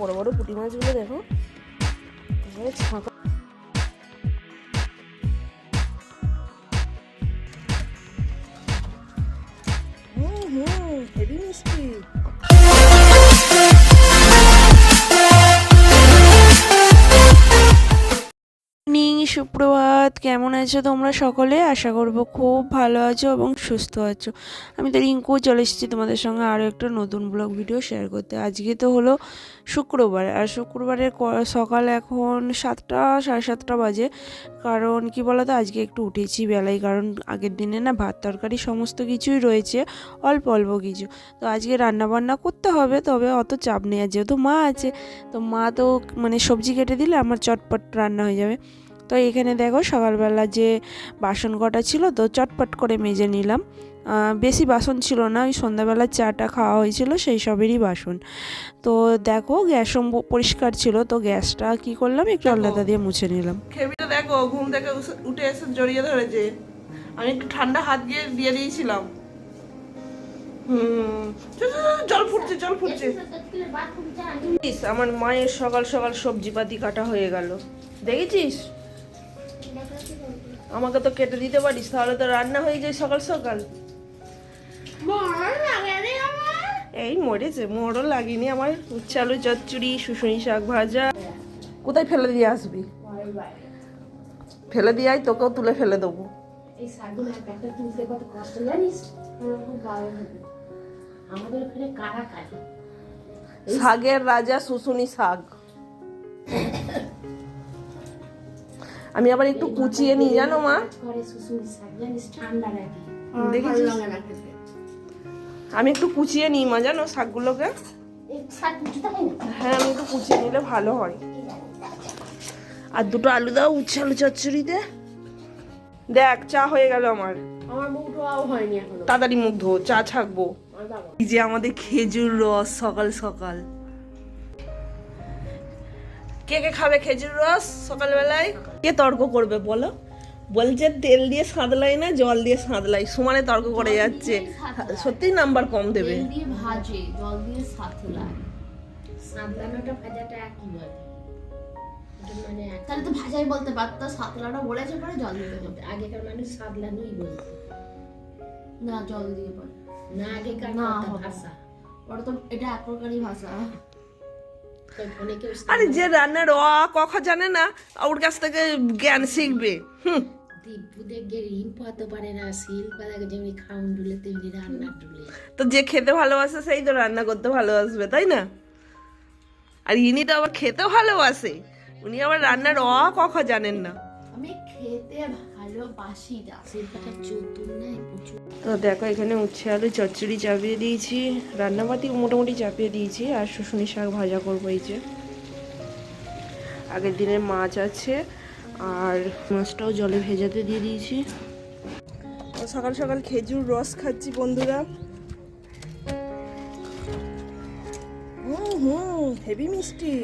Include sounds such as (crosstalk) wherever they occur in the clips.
বড় বড় পুঁটি মাছগুলো দেখো। ফাঁকা সুপ্রভাত, কেমন আছো তোমরা সকলে? আশা করব খুব ভালো আছো এবং সুস্থ আছো। আমি তো রিঙ্কু, চলে এসেছি তোমাদের সঙ্গে আরও একটা নতুন ব্লগ ভিডিও শেয়ার করতে। আজকে তো হলো শুক্রবার, আর শুক্রবারের সকাল এখন সাতটা, সাড়ে সাতটা বাজে। কারণ কি বলতো, আজকে একটু উঠেছি বেলায়, কারণ আগের দিনে না ভাত তরকারি সমস্ত কিছুই রয়েছে, অল্প অল্প কিছু। তো আজকে রান্না বান্না করতে হবে, তবে অত চাপ নেই। আর যেহেতু মা আছে, তো মা তো মানে সবজি কেটে দিলে আমার চটপট রান্না হয়ে যাবে। তো এখানে দেখো সকালবেলা যে বাসন কটা ছিল তো চটপট করে মেজে নিলাম। বেশি বাসন ছিল না ওই সন্ধ্যাবেলা চাটা খাওয়া হয়েছিল সেই সবেরই বাসন। তো দেখো গ্যাসও প- পরিষ্কার ছিল তো গ্যাসটা কি করলাম একটু আলাদা দিয়ে মুছে নিলাম। খেবিটা দেখো ঘুম থেকে উঠে এসে জড়িয়ে ধরেছে। আমি একটু ঠান্ডা হাত দিয়ে দিয়ে দিয়েছিলাম। জল ফুটছে জল ফুটছে। আমার মায়ের সকাল সকাল সবজি পাতি কাটা হয়ে গেল। দেখেছিস? আমাকে তো কেটে দিতে পারিস তাহলে তো রান্না হয়ে যায় সকাল সকাল। এই মরেছে মোড়ও লাগেনি আমার। উচ্ছে আলু চচ্চড়ি শুশুনি শাক ভাজা। কোথায় ফেলে দিয়ে আসবি? ফেলে দিয়ে তোকেও তুলে ফেলে দেবো। শাগের রাজা শুশুনি একটা আমি আবার একটু কুচিয়ে নিই জানো মা? আমি একটু কুচিয়ে নিই মা জানো শাকগুলোকে? হ্যাঁ আমি একটু কুচিয়ে নিলে ভালো হয়। আর দুটো আলু দাও উচ্ছে আলু চচ্চড়িতে। দেখ চা হয়ে গেল আমার। তাড়াতাড়ি মুখ ধো চা ছাকবো। এই যে আমাদের খেজুর রস সকাল সকাল। কে কে খাবে খেজুর রস সকালবেলায়? কে তর্ক করবে বলো? বলছে তেল দিয়ে সাঁতলাই না জল দিয়ে সাঁতলাই। সমানে তর্ক করে যাচ্ছে। সত্যি নাম্বার কম দেবে। ভাজে জল দিয়ে সাতলায় সাতলানোটা ভাজাটা একই মানে তাহলে তো ভাজাই বলতে পারতো সাতলানো বলেছে পরে জল দিতে হতো আগেকার মানুষ সাতলানোই বলতো। না জল দিয়ে না আগেকার না ভাষা। ওটা তো এটা এক প্রকারই ভাষা। আরে যে রান্নার অ কখ জানে না ওর কাছ থেকে জ্ঞান শিখবে। হুম। তো যে খেতে ভালোবাসে সেই তো রান্না করতে ভালোবাসবে তাই না? আর ইনি তো আবার খেতে ভালোবাসে। উনি আবার রান্নার অ কখ জানেন না। আমি খেতে তো দেখো, এখানে উচ্ছে আলু, চচ্চড়ি চাপিয়ে দিয়েছি রান্নাবাতি মোটামুটি চাপিয়ে দিয়েছি, আর শুশুনি শাক ভাজা করব এই যে। আগের দিনের মাছ আছে, আর মাছটাও জলে ভেজাতে দিয়ে দিয়েছি। সকাল সকাল খেজুর রস খাচ্ছি বন্ধুরা। হুম হুম, হেভি মিষ্টি।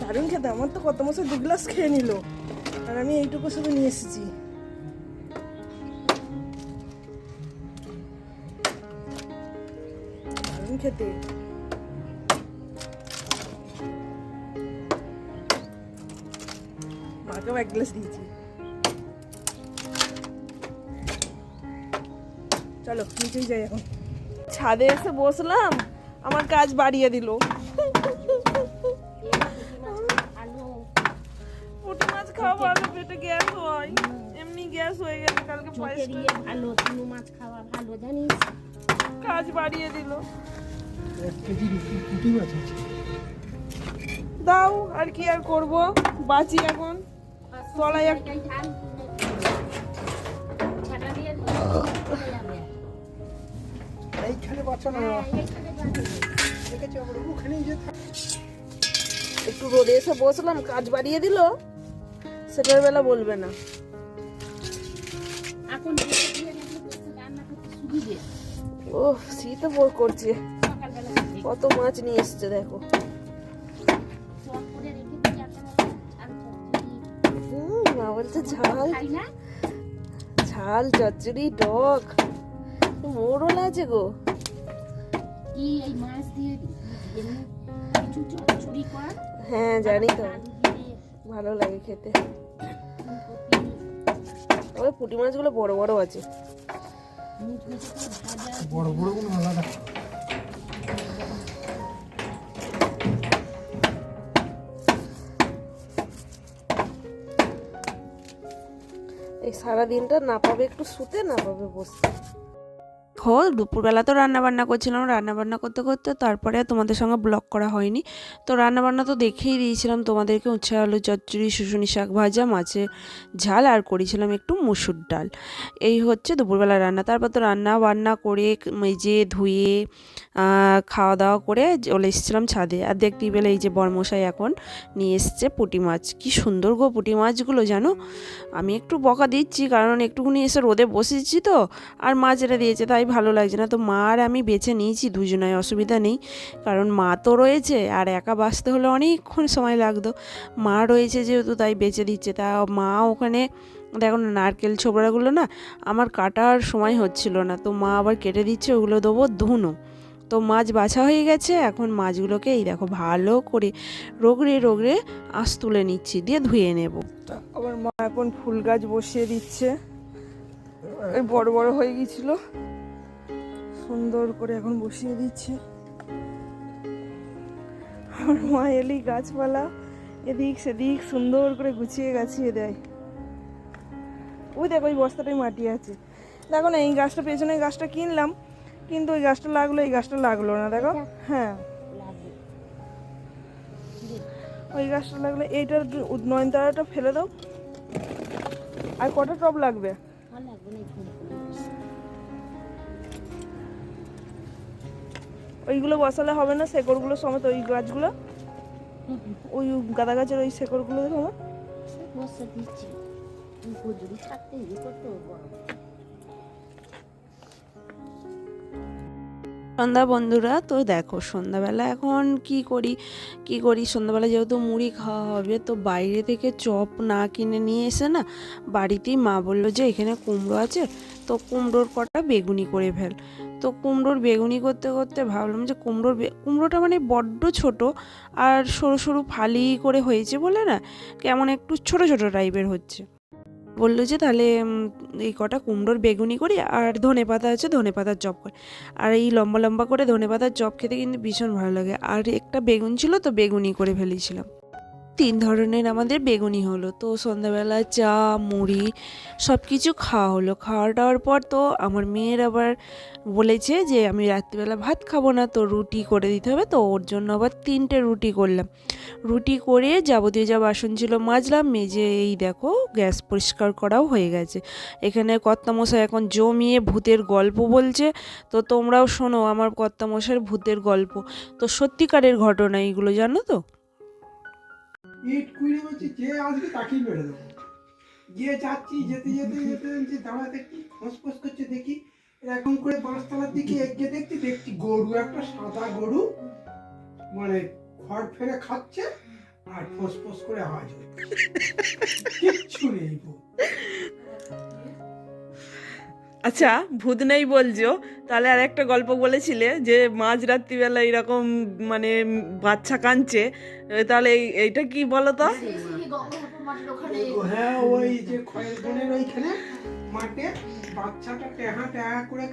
দারুণ খেতে, আমার তো কত মাসে দু গ্লাস খেয়ে নিল। আর আমি এইটুকু শুধু নিয়ে এসেছি। খেতে। মাকেও এক গ্লাস দিয়েছি। চলো, নিচেই যাই এখন। ছাদে এসে বসলাম, আমার কাজ বাড়িয়ে দিল। পায়েস দিয়ে ভালো চুনো মাছ খাওয়া ভালো জানিস? কাজ বাড়িয়ে দিল। দাও আর কি আর করব? বাঁচি এখন। তলায় এক এইখানে বাচ্চা না। ওখানেই যে একটু রোদে এসে বসলাম কাজ বাড়িয়ে দিল। সেটার বেলা বলবে না। ও শীত বোর করছে। কত মাছ নিয়ে এসছে, দেখো। মা বলছে ঝাল। ঝাল, চচ্চড়ি, টক। মোড়ল আছে গো। হ্যাঁ জানি তো। ভালো লাগে খেতে। ওই পুঁটি মাছগুলো বড় বড় আছে। বড় বড় আলাদা। এই সারা দিনটা না পাবে একটু শুতে না পাবে বসতে। দেখো দুপুরবেলা তো রান্না বান্না করছিলাম রান্না বান্না করতে করতে তারপরে তোমাদের সঙ্গে ব্লগ করা হয়নি। তো রান্না বান্না তো দেখেই দিয়েছিলাম, তোমাদেরকে উচ্ছে আলু, চচ্চড়ি, শুশুনি শাক ভাজা, মাছের ঝাল আর করেছিলাম একটু মুসুর ডাল। এই হচ্ছে দুপুরবেলা রান্না। তারপর তো রান্না বান্না করে মেজে, ধুয়ে খাওয়া দাওয়া করে চলে এসেছিলাম ছাদে। আর দেখতেই পেলে এই যে বরমশাই এখন নিয়ে এসছে পুঁটি মাছ। কি সুন্দর গো পুঁটি মাছগুলো, জানো? আমি একটু বকা দিচ্ছি, কারণ একটুখানি এসে রোদে বসেছি তো, আর মাছ এনে দিয়েছে, তাই ভালো লাগছে না। তো মা আর আমি বেছে নিয়েছি দুজনায়, অসুবিধা নেই। কারণ মা তো রয়েছে আর একা বাঁচতে হলে অনেকক্ষণ সময় লাগতো। মা রয়েছে যেহেতু, তাই বেছে দিচ্ছে। তা মা ওখানে, দেখো নারকেল ছোবড়াগুলো না, আমার কাটার সময় হচ্ছিল না। তো মা আবার কেটে দিচ্ছে, ওগুলো দেবো ধুনো। তো মাছ বাছা হয়ে গেছে, এখন মাছগুলোকে এই দেখো ভালো করে রোগড়ে রোগড়ে আঁশ তুলে নিচ্ছি, দিয়ে ধুয়ে নেব। আবার মা এখন ফুল গাছ বসিয়ে দিচ্ছে। বড় বড় হয়ে গিয়েছিল। সুন্দর করে এখন বসিয়ে দিচ্ছে। আমার মা এলি গাছপালা এদিক সেদিক সুন্দর করে গুছিয়ে গাছিয়ে দেয়। ওই দেখো ওই বস্তাটাই মাটি আছে। দেখো না এই গাছটা পেছনে গাছটা কিনলাম কিন্তু ওই গাছটা লাগল এই গাছটা লাগল না দেখো। হ্যাঁ। ওই গাছটা লাগলে এইটার নয়নতারাটা ফেলে দাও। আর কটা টব লাগবে? লাগবে না ওইগুলো বসালে হবে না, শেকড়গুলো সমেত ওই গাছগুলো। ওই গাঁদা গাছের ওই শেকড়গুলো সমেত। দিচ্ছি। সন্ধ্যা বন্ধুরা, তো দেখো সন্ধ্যাবেলা এখন কি করি? কি করি? সন্ধ্যাবেলা যেহেতু মুড়ি খাওয়া হবে, তো বাইরে থেকে চপ না কিনে নিয়ে এসে না বাড়িতেই মা বলল যে, এখানে কুমড়ো আছে, তো কুমড়োর কটা বেগুনি করে ফেল। তো কুমড়োর বেগুনি করতে করতে ভাবলাম যে, কুমড়োর কুমড়োটা মানে বড্ড ছোট আর সরু সরু ফালি করে হয়েছে বলে না, কেমন একটু ছোট ছোট টাইপের হচ্ছে। বলল যে, তাহলে এই কটা কুমড়োর বেগুনি করি আর ধনে পাতা আছে, ধনে পাতার চপ করে। আর এই লম্বা লম্বা করে ধনে পাতার চপ খেতে কিন্তু ভীষণ ভালো লাগে। আর একটা বেগুন ছিল তো বেগুনি করে ফেলেছিলাম। তিন ধরনের আমাদের বেগুনি হলো। তো সন্ধ্যাবেলা চা, মুড়ি সব কিছু খাওয়া হলো। খাওয়া দাওয়ার পর তো আমার মেয়ের আবার বলেছে যে, আমি রাত্রিবেলা ভাত খাব না, তো রুটি করে দিতে হবে। তো ওর জন্য আবার তিনটে রুটি করলাম। রুটি করে যাবতীয় যা বাসন ছিল মাজলাম, মেজে এই দেখো গ্যাস পরিষ্কার করাও হয়ে গেছে। এখানে কর্তামশাই এখন জমিয়ে ভূতের গল্প বলছে। তো তোমরাও শোনো আমার কর্তামশাইয়ের ভূতের গল্প। তো সত্যিকারের ঘটনা এইগুলো, জানো তো? ইট কুড়ি বলছি, যে আসবে তাকেই মেরে দেবো গিয়ে যাচ্ছি, যেতে যেতে যেতে যে দাঁড়া দেখি ফোঁস করছে, দেখি, এরকম করে বাঁশতলার দিকে এগিয়ে দেখছি দেখছি গরু, একটা সাদা গরু মানে খড় ফেরে খাচ্ছে, আর ফোঁস ফোঁস করে আওয়াজ হচ্ছে কিচ্ছু নেই। আচ্ছা ভূত নেই বলছো? তাহলে আর একটা গল্প বলেছিলে যে মাঝ রাত্রিবেলা এরকম মানে বাচ্চা কাঁদছে। তাহলে এই- এইটা কি বলো তো হ্যাঁ ওই যে মাঠে বাচ্চাটা করে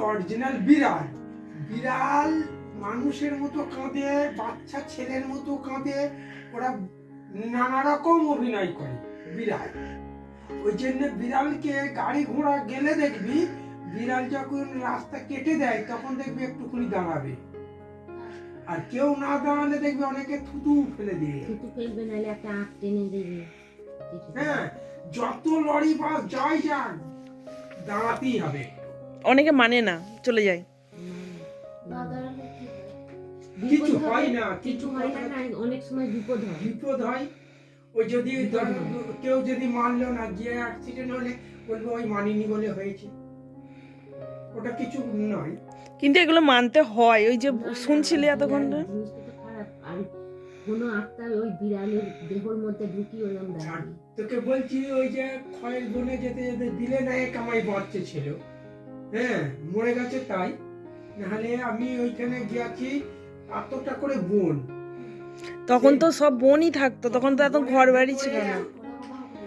অরিজিনাল বিড়াল। বিড়াল মানুষের মতো কাঁদে, বাচ্চা ছেলের মতো কাঁদে, ওরা নানা রকম অভিনয় করে বিড়াল। ওই জন্য বিড়ালকে গাড়ি ঘোড়া গেলে দেখবি বিড়াল যখন রাস্তা কেটে দেয় তখন দেখবি একটুখানি দাঁড়াবে। আর কেউ না দাঁড়ালে দেখবি অনেকে থুতু ফেলে দিয়ে থুতু ফেলবে নাহলে একটা আঁক টেনে দেবে। হ্যাঁ যত লরি বাস যাই যাক দাঁড়াতেই হবে। অনেকে মানে না চলে যায়। কিছু হয় না কিছু হয় না অনেক সময় বিপদ হয়। বিপদ হয়। ওই যদি কেউ যদি মানলো না গিয়ে অ্যাক্সিডেন্ট হলে বলব ওই মানিনি বলে হয়েছে। ওটা কিছু নয়। কিন্তু এগুলো মানতে হয় ওই যে শুনছিলে এতক্ষণ আর কোনো আত্মা ওই বিড়ালের দেহর মধ্যে ঢুকিয়ে ওরম আর দেয় তোকে বলছি ওই যে খয়ের বনে যেতে যেতে দিলে না এক আমায় বাচ্চা ছিল। হ্যাঁ মরে গেছে তাই। নাহলে আমি ওইখানে গিয়েছি এতটা করে বোন। তখন তো সব বোনই থাকতো তখন তো এত ঘর বাড়ি ছিল না।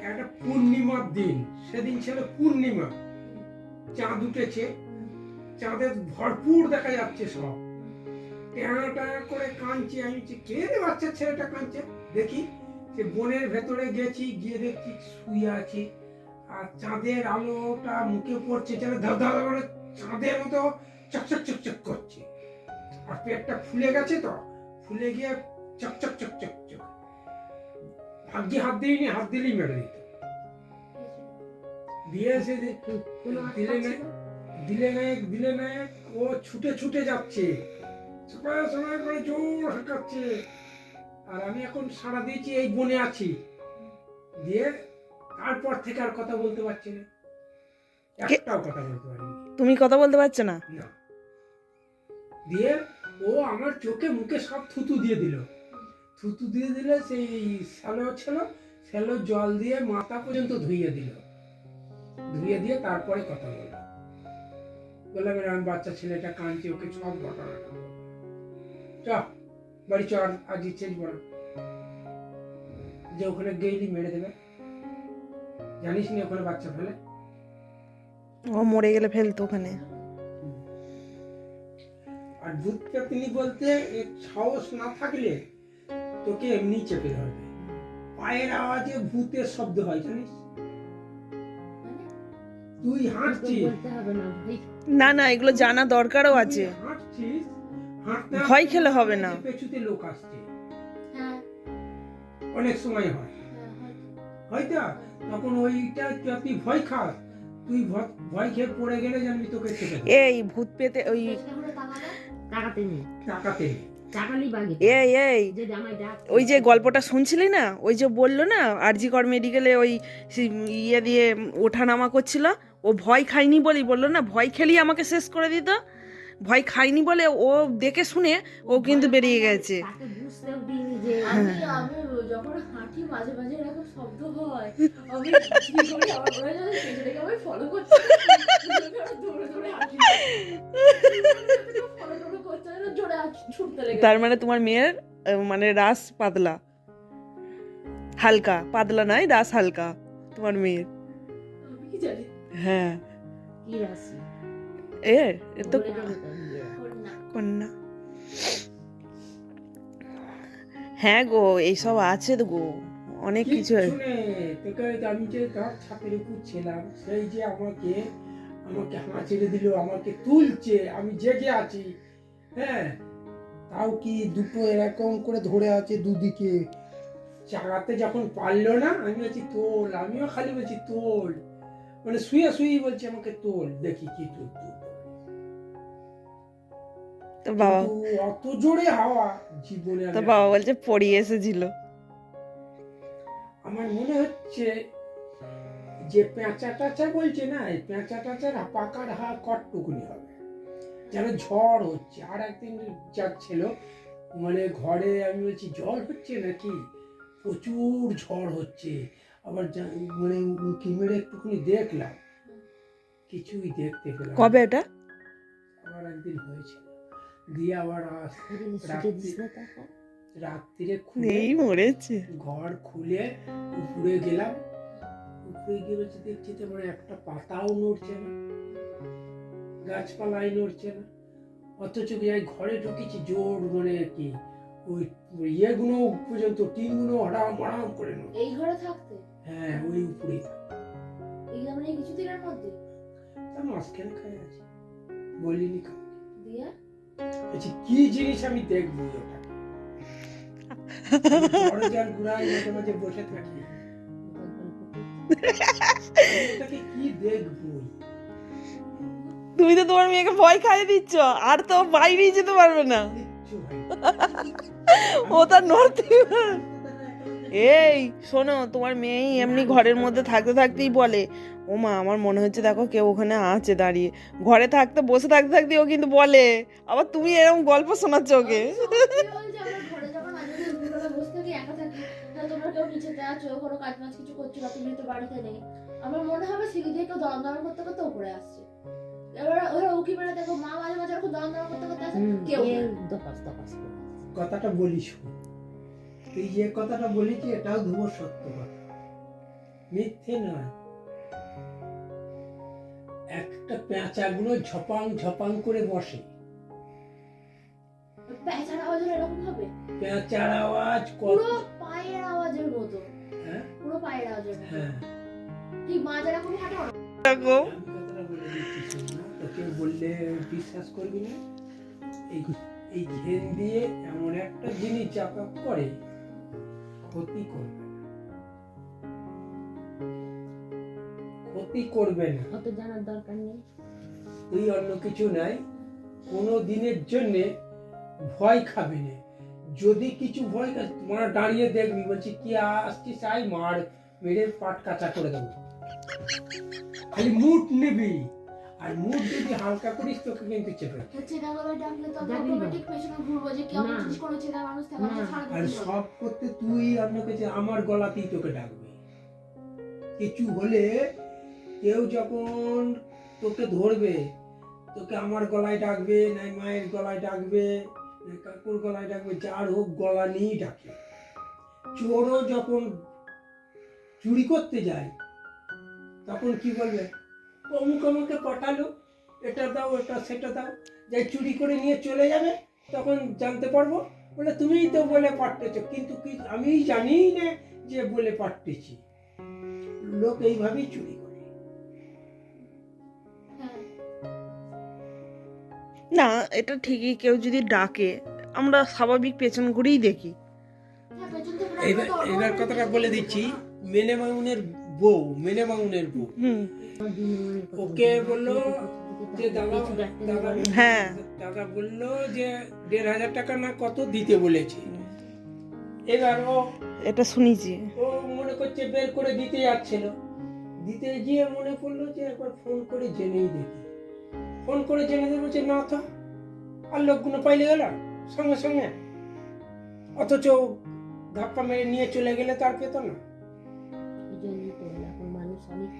একটা পূর্ণিমার দিন সেদিন ছিল পূর্ণিমা। চাঁদ উঠেছে চাঁদের ভরপুর দেখা যাচ্ছে সব। টানা টানা করে কাঁদছে আমি কে রে বাচ্চা ছেলেটা কাঁদছে? দেখি সে বনের ভেতরে গেছি গিয়ে দেখছি শুয়ে আছি। আর চাঁদের আলোটা মুখে পড়ছে যেন ধা ধা করে চাঁদের মতো চকচক চকচক করছে। আর পেটটা ফুলে গেছে তো ফুলে গিয়ে চকচক চকচক চক চক চক। ভাগ্যে হাত দিইনি হাত দিলেই মেরে দিত। দিয়ে এসে দিলে না দিলে নায়ক দিলে নায়ক ও ছুটে ছুটে যাচ্ছে। সবাই সবাই করে জোর হাঁকাচ্ছে। আর আমি এখন সারা দিয়েছি এই বনে আছি। দিয়ে তারপর থেকে আর কথা বলতে পারছি না। একটাও কথা বলতে পারিনি। তুমি কথা বলতে পারছ না? না। দিয়ে ও আমার চোখে মুখে সব থুতু দিয়ে দিল। থুতু দিয়ে দিলে সেই স্যালো ছিল স্যালো জল দিয়ে মাথা পর্যন্ত ধুইয়ে দিল। ধুইয়ে দিয়ে তারপরে কথা বলল। বললাম এরকম বাচ্চা ছেলেটা কাঁদছে ওকে সব বলব। চ বাড়ি চল আজ ইচ্ছে বড় যে ওখানে গেইলি মেরে দেবে। জানিস নি ওখানে বাচ্চা ফেলে? ও মরে গেলে ফেলতো ওখানে। আর দুধটা পেতনি বলতে সাহস না থাকলে তোকে এমনি চেপে ধরবে। পায়ের আওয়াজে ভূতের শব্দ হয় জানিস? তুই হাঁটছিস? না না এগুলো জানা দরকারও আছে। হাঁটছিস ভয় খেলে হবে না। পেছুতে লোক আসছে। হ্যাঁ। অনেক সময় হয়। হ্যাঁ, হয়তো। তখন ওইটা তুই ভয় খাস তুই ভয়- ভয় খেয়ে পড়ে গেলে জানবি তোকে এই ভূত পেতে ওই তাকাতে নেই। টাকাতে বাগে এই এই। যে জামাই ডাক ওই যে গল্পটা শুনছিলি না? ওই যে বলল না আরজিকর মেডিকেলে ওই ইয়ে দিয়ে ওঠানামা করছিল। ও ভয় খায়নি বলেই বলল না ভয় খেলেই আমাকে শেষ করে দিত। ভয় খায়নি বলে ও দেখে শুনে ও কিন্তু বেরিয়ে গেছে। তাকে বুঝতেও দিইনি যে আমি আমি যখন হাঁটি মাঝে মাঝে এরকম শব্দ আমি (laughs) কি করি আমার যেন পেছনে আমি ফলো (laughs) তার মানে তোমার মেয়ের মানে রাস পাতলা। হালকা পাতলা নাই রাস হালকা তোমার মেয়ের। আমি কি জানি? হ্যাঁ। কি এ এ তো কন্যা। হ্যাঁ গো এইসব আছে তো গো। অনেক কিছু তোকে আমি যে ধর ছাপের উপর ছিলাম সেই যে আমাকে আমাকে হাঁচিড়ে দিল আমাকে তুলছে আমি জেগে আছি। হ্যাঁ? তাও কি দুটো এরকম করে ধরে আছে দুদিকে? চালাতে যখন পারল না আমি বলছি তোল আমিও খালি বলছি তোল। মানে শুয়ে শুয়েই বলছি আমাকে তোল দেখি কি তোল তোল তো বাবা অত জোরে হাওয়া জীবনে তো বাবা বলছে পড়িয়ে এসেছিল। আমার মনে হচ্ছে যে পেঁচা টাচা বলছে না এই পেঁচা টাচার পাকার হা কটটুকুনি হবে? যেন ঝড় হচ্ছে। আর একদিন যাচ্ছিল মানে ঘরে আমি বলছি জল হচ্ছে নাকি? প্রচুর ঝড় হচ্ছে। আবার মানে উঁকি মেরে একটুখানি দেখলাম। কিছুই দেখতে পেলাম কবে এটা আবার একদিন হয়েছিল। দিয়ে আবার রাত্রিরে খুলে মরেছে। ঘর খুলে উপরে গেলাম। উপরে গিয়ে দেখছি তো মানে একটা পাতাও নড়ছে না। গাছপালাই নড়ছে না। অথচ যাই ঘরে ঢুকেছি জোর মানে কি? ওই ইয়েগুলো পর্যন্ত টিনগুলো হড়াম হড়াম করে নড়ছে। এই ঘরে থাকতে? হ্যাঁ ওই উপরে এই কিছুদিনের মধ্যে? তা মাঝখানে খাই আছে। বলিনি কাউকে। দিয়ে? বলছি কি জিনিস আমি দেখব ওটা? দরজার ঘুরাই মাঝে মাঝে বসে থাকি। ওটাকে কি দেখব? তুমি তো তোমার মেয়েকে ভয় খাইয়ে দিচ্ছ, আর তো বাইরেই যেতে পারবে না। ও তার নড়তে এই, শোনো, তোমার মেয়েই এমনি ঘরের মধ্যে থাকতে থাকতেই বলে, ও মা, আমার মনে হচ্ছে দেখো কেউ ওখানে আছে দাঁড়িয়ে। ঘরে থাকতে, বসে থাকতে থাকতে ও কিন্তু বলে, আবার তুমি এরকম গল্প শোনাচ্ছ ওকে? আমরা মনে হবে সিঁড়ি দিয়ে কেউ দম করতে করতে উপরে আসছে। এবার ওরা উকি মেরে দেখো মা মাঝে মাঝে ওরকম দম দম করতে করতে আসছে কেউ দপাস দপাস কথাটা বলি তুই যে কথাটা বলেছি এটাও ধুব সত্য কথা। মিথ্যে নয়। একটা পেঁচাগুলো ঝপাং ঝপাং করে বসে। পেঁচার আওয়াজ এরকম হবে? পেঁচার আওয়াজ কত পুরো পায়ের আওয়াজের মতো। হ্যাঁ? পুরো পায়ের আওয়াজের হ্যাঁ। কি মাঝে এরকম হাঁটো তোকে বললে বিশ্বাস করবি না? এই এই ঘেন দিয়ে এমন একটা জিনিস চাপা করে ক্ষতি করবে ক্ষতি করবে না। অত জানার দরকার নেই। তুই অন্য কিছু নাই। কোনো দিনের জন্যে ভয় খাবি না। যদি কিছু ভয় খা তোমরা দাঁড়িয়ে দেখবি বলছি কি আসছিস? আই মার মেরে পাট কাঁচা করে দেবো। খালি মুড নিবি। আর মুড যদি হালকা করিস তোকে কিন্তু চেপে যে আর সব করতে তুই অন্য কিছু আমার গলাতেই তোকে ডাকবে। কিছু হলে কেউ যখন তোকে ধরবে তোকে আমার গলায় ডাকবে নাই মায়ের গলায় ডাকবে নাই কাকুর গলায় ডাকবে যার হোক গলা নিয়েই ডাকে। চোরও যখন চুরি করতে যায় তখন কি বলবে? অমুক আমাকে পাঠালো এটা দাও এটা সেটা দাও। যাই চুরি করে নিয়ে চলে যাবে তখন জানতে পারব। বলে তুমিই তো বলে পাঠতেছ কিন্তু কি আমি জানি না যে বলে পাঠতেছি লোক এইভাবেই চুরি করে। হ্যাঁ। না এটা ঠিকই কেউ যদি ডাকে আমরা স্বাভাবিক পেছন ঘুরেই দেখি। হ্যাঁ, এবার এবার কথাটা বলে দিচ্ছি। ডাকবে। মেনে মাউনের বউ মেনে মাউনের বউ। ওকে বলল যে দাদা দাদা হ্যাঁ। দাদা বলল যে দেড় হাজার টাকা না কত দিতে বলেছে? এবার ও এটা শুনেছি। ও মনে করছে বের করে দিতে যাচ্ছিল। দিতে গিয়ে মনে করল যে একবার ফোন করে জেনেই দেখি। ফোন করে জেনে দেবো যে না তো আর লোকগুলো পাইলে গেল সঙ্গে সঙ্গে। অথচ ধাপ্পা মেরে নিয়ে চলে গেলে তার পেত না।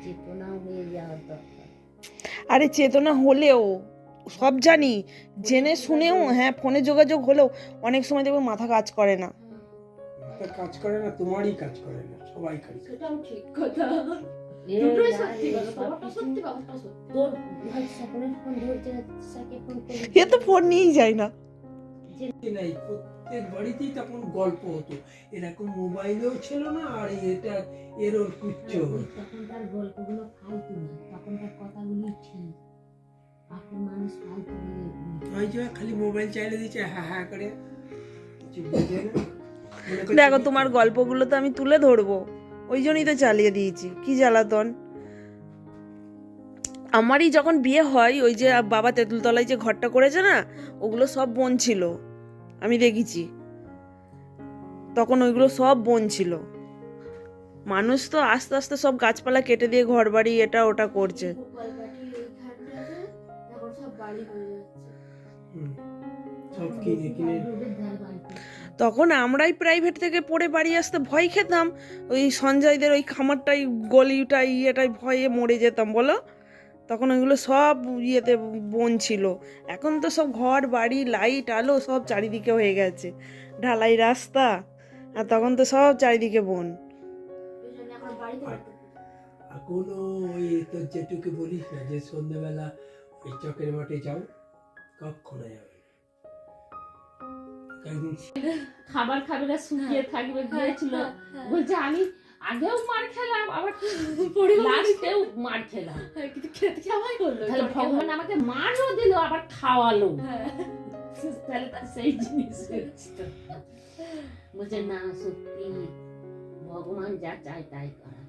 চেতনাও হয়ে যাওয়ার দরকার। আরে চেতনা হলেও সব জানি জেনে শুনেও হ্যাঁ ফোনে যোগাযোগ হলেও অনেক সময় দেখবে মাথা কাজ করে না। মাথা কাজ করে না তোমারই কাজ করে না সবাই কাজ সেটাও ঠিক কথা। এ তো ফোন নিয়েই যায় না। নাই প্রত্যেক বাড়িতেই তখন গল্প হতো। এরকম মোবাইলও ছিল না আর এটা এরও কুচ্ছ ওই তখনকার গল্পগুলো ফালতু না তখনকার কথাগুলি ঠিক। এখন মানুষ ফালতু দিয়ে ওই যে খালি মোবাইল চাইলে দিচ্ছে হ্যাঁ হ্যাঁ করে। কিছু বোঝে না। দেখো তোমার গল্পগুলো তো আমি তুলে ধরবো। ওই জন্যই তো চালিয়ে দিয়েছি। কি জ্বালাতন? আমারই যখন বিয়ে হয় ওই যে বাবা তেঁতুলতলায় যে ঘরটা করেছে না ওগুলো সব বোন ছিল। আমি দেখেছি। তখন ওইগুলো সব বোন ছিল। মানুষ তো আস্তে আস্তে সব গাছপালা কেটে দিয়ে ঘর বাড়ি এটা ওটা করছে। তখন আমরাই প্রাইভেট থেকে পড়ে বাড়ি আসতে ভয় খেতাম। ওই সঞ্জয়দের ওই খামারটাই গলিটাই ইয়েটাই ভয়ে মরে যেতাম বলো? তখন ওইগুলো সব ইয়েতে বন ছিল। এখন তো সব ঘর বাড়ি লাইট আলো সব চারিদিকে হয়ে গেছে। ঢালাই রাস্তা আর তখন তো সব চারিদিকে বন। এখনও ওই তোর যেটুকু বলিস না যে সন্ধ্যেবেলা ওই চকের মাঠে যাও কখনো যাবে। খাবার খাবে না শুকিয়ে থাকবে গিয়েছিল হ্যাঁ, বলছে আমি আগেও মার খেলাম আবার লাস্টেও (laughs) মার খেলাম। হ্যাঁ, কিন্তু খেতে করল? তাহলে ভগবান আমাকে মারও দিল আবার খাওয়ালো। হ্যাঁ। (laughs) তাহলে তার সেই জিনিস বলছে না সত্যি ভগবান যা চায় তাই করা।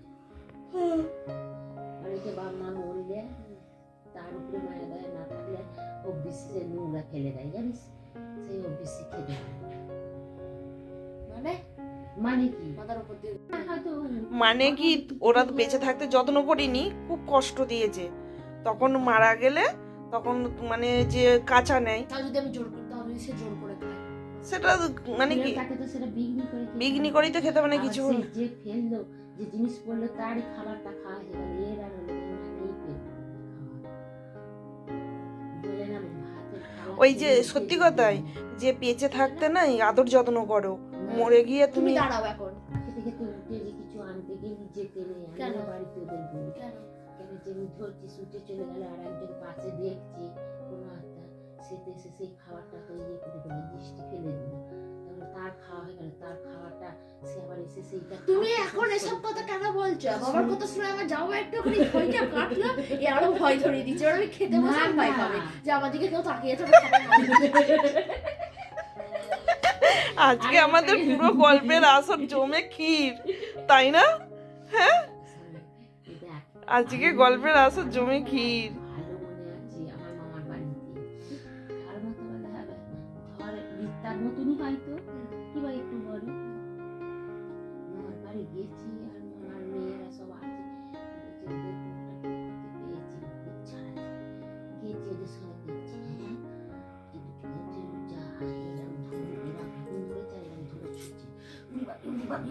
আর এই যে বাবা মা মরলে তার উপরে মায়া দয়া না থাকলে ও নোংরা ফেলে দেয় জানিস? সেই ও খেতে মানে? মানে কি? মানে কি ওরা বেঁচে থাকতে যত্ন করিনি খুব কষ্ট দিয়েছে। তখন মারা গেলে তখন মানে যে কাঁচা নেয় যদি আমি জোর করি সে জোর করে সেটা মানে কি? বিঘ্নি। করেই তো খেতে মানে কিছু যে ফেলল যে জিনিস পড়ল তারই খাবারটা খাওয়া হয়ে গেল। এর আর হলো না, এই পেট খাওয়া। বলে না ভাতের থালা ওই যে সত্যি কথাই যে বেঁচে থাকতে নাই আদর যত্ন করো। মরে গিয়ে তুমি দাঁড়াও এখন কিছু আনতে নেই কেন? বাড়িতে কেন কেন যে আমি ধরছি ছুটে চলে গেল আর একজন পাশে দেখছি কোনো একটা সেতে এসে সেই খাবারটা তো ইয়ে করে দিল দৃষ্টি ফেলে দিল তারপরে তার খাওয়া হয়ে গেল তার খাওয়াটা সে আবার এসে সেইটা তুমি এখন এসব কথা কেন বলছো বাবার কথা শুনে আমার যাও একটুখানি ভয়টা কাটলো এ আরও ভয় ধরিয়ে দিচ্ছে ওরা আমি খেতে বসে ভয়। পাবে যে আমার দিকে কেউ তাকিয়ে আছে আমি খাব না। আজকে আমাদের পুরো গল্পের আসর জমে ক্ষীর তাই না? হ্যাঁ? আজকে গল্পের আসর জমে ক্ষীর।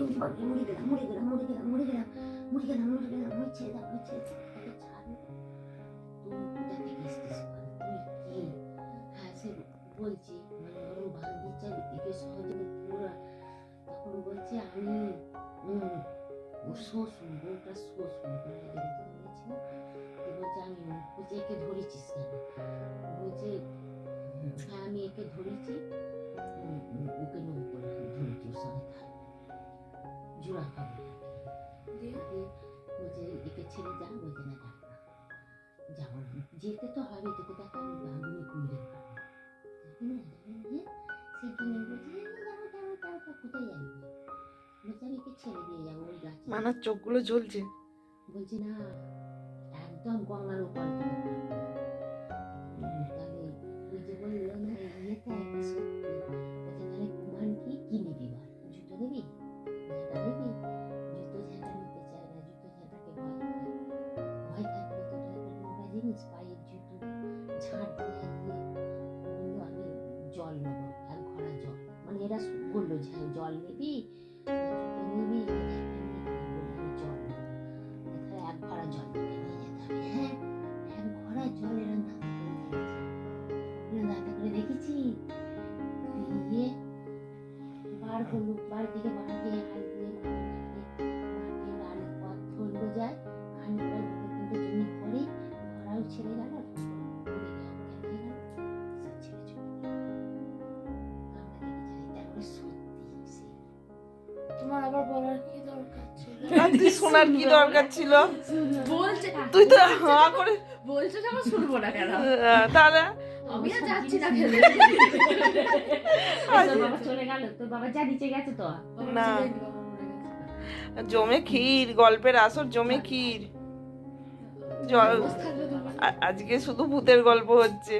বাবা, উড়ি বাবা, উড়ি বাবা, মরে গেলাম মরে গেলাম মরে গেলাম মরে গেলাম মরে গেলাম মরে গেলাম মরে ছেড়ে দাও মরে ছেড়ে দাও তাকে ছাড়ো তুমি কোথা থেকে এসেছিস বল? তুই কে হ্যাঁ সে বলছি মানে ওরম ভাঙ দিচ্ছে আর একে সহজে পুরো তখন বলছে আমি উম, ওর শ্বশুর বউটা শ্বশুর বলে এরকম বলেছে তো বলছে আমি বলছে একে ধরেছিস কেন বলছে "হুম, হ্যাঁ আমি একে ধরেছি উম, উম, ওকে নৌ করে ধরেছি ওর সঙ্গে থাকবে জোড়া খাব দিয়ে বলছে একে ছেড়ে যা বলছে না যাব যেতে তো হবে তোকে তো আমি বাগুনি কুমিরে পারব যাবি না যাবি না সে কিনে বলছে "হ্যাঁ, যাব যাব যাব কোথায় যাবি বল?" বলছে আমি একে যাব গাছে মানার চোখগুলো জ্বলছে বলছি না একদম গঙ্গার। উম, তাহলে বার করল বার থেকে বার দিয়ে পথ ধরলো যায়। খানিকটা দুটো তিনটে জমি পরে ছেড়ে গেল আর তোমার আবার বলার কি দরকার ছিল? (laughs) আর তুই শোনার কি দরকার ছিল? বলছে তুই তো হা করে বলছে যে আমার শুনব না কেন? তাহলে আমি আর যাচ্ছি না খেলে বাবা চলে গেল তোর বাবা যা নিচে গেছে তো। না। জমে ক্ষীর গল্পের আসর জমে ক্ষীর। আজকে শুধু ভূতের গল্প হচ্ছে।